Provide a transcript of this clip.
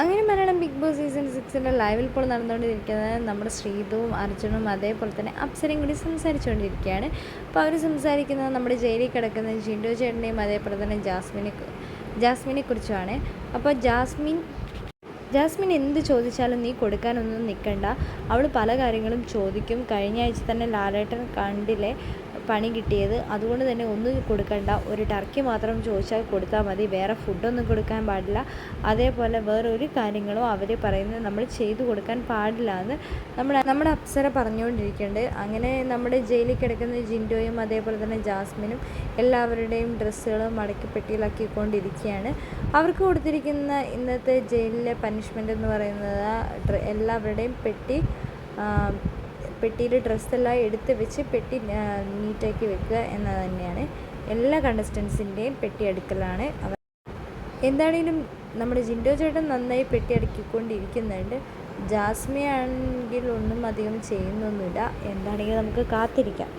അങ്ങനെ Malayalam big Boss season സിക്സിന്റെ ലൈവിൽ ഇപ്പോൾ നടന്നുകൊണ്ടിരിക്കുന്നത് നമ്മുടെ ശ്രീതുവും അർജുനും അതേപോലെ തന്നെ അപ്സരയും കൂടി സംസാരിച്ചുകൊണ്ടിരിക്കുകയാണ്. അപ്പോൾ അവർ സംസാരിക്കുന്നത് നമ്മുടെ ജയിലിൽ കിടക്കുന്ന ജിൻഡോ ചേട്ടനെയും അതേപോലെ തന്നെ ജാസ്മിനെ ജാസ്മിനെ കുറിച്ചുമാണ്. അപ്പോൾ ജാസ്മിൻ ജാസ്മിൻ എന്ത് ചോദിച്ചാലും നീ കൊടുക്കാനൊന്നും നിൽക്കണ്ട. അവൾ പല കാര്യങ്ങളും ചോദിക്കും. കഴിഞ്ഞ ആഴ്ച തന്നെ ലാലേട്ടൻ കണ്ടില്ലേ? പണി കിട്ടിയത്. അതുകൊണ്ട് തന്നെ ഒന്നും കൊടുക്കണ്ട. ഒരു ടർക്കി മാത്രം ചോദിച്ചാൽ കൊടുത്താൽ മതി. വേറെ ഫുഡൊന്നും കൊടുക്കാൻ പാടില്ല. അതേപോലെ വേറെ ഒരു കാര്യങ്ങളും അവർ പറയുന്നത് നമ്മൾ ചെയ്തു കൊടുക്കാൻ പാടില്ല എന്ന് നമ്മുടെ നമ്മുടെ അപ്സര പറഞ്ഞുകൊണ്ടിരിക്കുന്നുണ്ട്. അങ്ങനെ നമ്മുടെ ജയിലിൽ കിടക്കുന്ന ജിൻഡോയും അതേപോലെ തന്നെ ജാസ്മിനും എല്ലാവരുടെയും ഡ്രസ്സുകൾ മടക്കി പെട്ടിയിലാക്കിക്കൊണ്ടിരിക്കുകയാണ്. അവർക്ക് കൊടുത്തിരിക്കുന്ന ഇന്നത്തെ ജയിലിലെ പനിഷ്മെന്റ് എന്ന് പറയുന്നത് എല്ലാവരുടെയും പെട്ടി പെട്ടിയിൽ ഡ്രസ്സെല്ലാം എടുത്ത് വെച്ച് പെട്ടി നീറ്റാക്കി വെക്കുക എന്നത് തന്നെയാണ്. എല്ലാ കണ്ടസ്റ്റൻസിന്റെയും പെട്ടി അടുക്കലാണ്. അവർ എന്താണേലും നമ്മുടെ ജിൻഡോ ചേട്ടൻ നന്നായി പെട്ടി അടുക്കിക്കൊണ്ടിരിക്കുന്നുണ്ട്. ജാസ്മി ആണെങ്കിൽ ഒന്നും അധികം ചെയ്യുന്നൊന്നുമില്ല. എന്താണെങ്കിലും നമുക്ക് കാത്തിരിക്കാം.